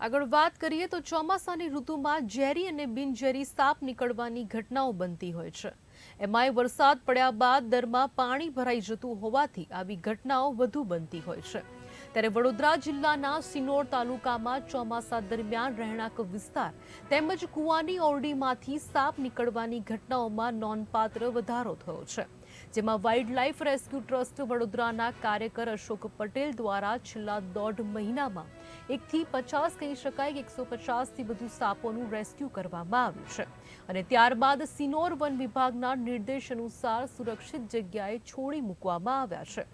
આગળ વાત કરીએ તો ચોમાસાની ઋતુમાં ઝેરી અને બિનઝેરી સાપ નીકળવાની ઘટનાઓ બનતી હોય છે. એમાંય વરસાદ પડ્યા બાદ દરમાં પાણી ભરાઈ જતું હોવાથી આવી ઘટનાઓ વધુ બનતી હોય છે. ત્યારે વડોદરા જિલ્લાના સિનોર તાલુકામાં ચોમાસા દરમિયાન રહેણાંક વિસ્તાર તેમજ કુવાની ઓરડીમાંથી સાપ નીકળવાની ઘટનાઓમાં નોંધપાત્ર વધારો થયો છે. જેમાં વાઇલ્ડ લાઇફ રેસ્ક્યુ ટ્રસ્ટ વડોદરાના કાર્યકર અશોક પટેલ દ્વારા છેલ્લા દોઢ મહિનામાં એકથી પચાસ કહી શકાય કે એકસો પચાસથી વધુ સાપોનું રેસ્ક્યુ કરવામાં આવ્યું છે. અને ત્યારબાદ સિનોર વન વિભાગના નિર્દેશ અનુસાર સુરક્ષિત જગ્યાએ છોડી મૂકવામાં આવ્યા છે.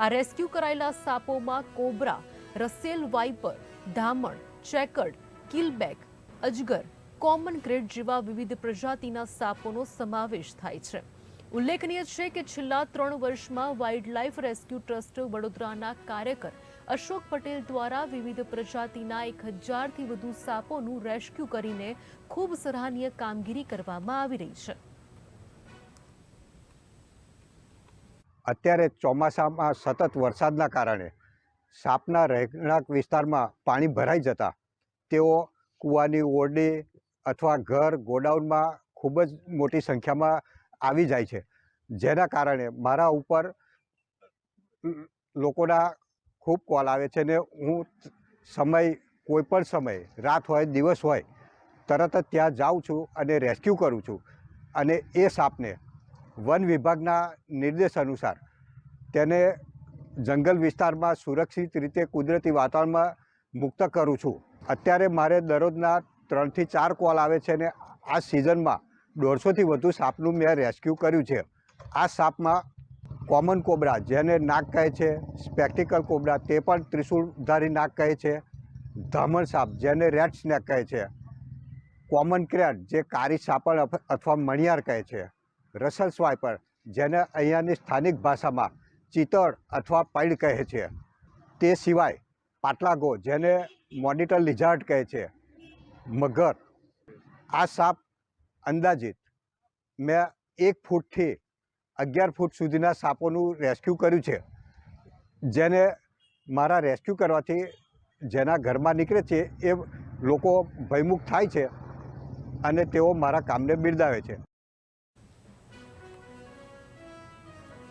આ રેસ્ક્યુ કરાયેલા સાપોમાં કોબરા, રસેલ વાઇપર, ધામણ ચેકર્ડ કિલબેક, અજગર, કોમન ગ્રેડ જેવા વિવિધ પ્રજાતિના સાપોનો સમાવેશ થાય છે. ઉલ્લેખનીય છે કે છેલ્લા ત્રણ વર્ષમાં વાઇલ્ડ લાઇફ રેસ્ક્યુ ટ્રસ્ટ વડોદરાના કાર્યકર અશોક પટેલ દ્વારા વિવિધ પ્રજાતિના એક હજારથી વધુ સાપોનું રેસ્ક્યુ કરીને ખૂબ સરાહનીય કામગીરી કરવામાં આવી રહી છે. અત્યારે ચોમાસામાં સતત વરસાદના કારણે સાપના રહેણાંક વિસ્તારમાં પાણી ભરાઈ જતા તેઓ કૂવાની ઓરડી અથવા ઘર ગોડાઉનમાં ખૂબ જ મોટી સંખ્યામાં આવી જાય છે. જેના કારણે મારા ઉપર લોકોના ખૂબ કોલ આવે છે ને હું સમય, કોઈ પણ સમય, રાત હોય, દિવસ હોય, તરત જ ત્યાં જાઉં છું અને રેસ્ક્યુ કરું છું. અને એ સાપને વન વિભાગના નિર્દેશ અનુસાર તેને જંગલ વિસ્તારમાં સુરક્ષિત રીતે કુદરતી વાતાવરણમાં મુક્ત કરું છું. અત્યારે મારે દરરોજના ત્રણથી ચાર કોલ આવે છે અને આ સિઝનમાં દોઢસોથી વધુ સાપનું મેં રેસ્ક્યુ કર્યું છે. આ સાપમાં કોમન કોબરા જેને નાક કહે છે સ્પેક્ટિકલ કોબરા તે પણ ત્રિશુળધારી નાક કહે છે. ધામણ સાપ જેને રેડ સ્નેક કહે છે. કોમન ક્રેટ જે કારી સાપણ અથવા મણિયાર કહે છે. રસલ સ્વાઈપર જેને અહીંયાની સ્થાનિક ભાષામાં ચિતળ અથવા પૈડ કહે છે. તે સિવાય પાટલાગો જેને મોનિટર લિઝાર્ડ કહે છે. મગર આ સાપ અંદાજિત મેં એક ફૂટથી અગિયાર ફૂટ સુધીના સાપોનું રેસ્ક્યુ કર્યું છે. જેને મારા રેસ્ક્યુ કરવાથી જેના ઘરમાં નીકળે છે એ લોકો ભયમુખ થાય છે અને તેઓ મારા કામને બિરદાવે છે.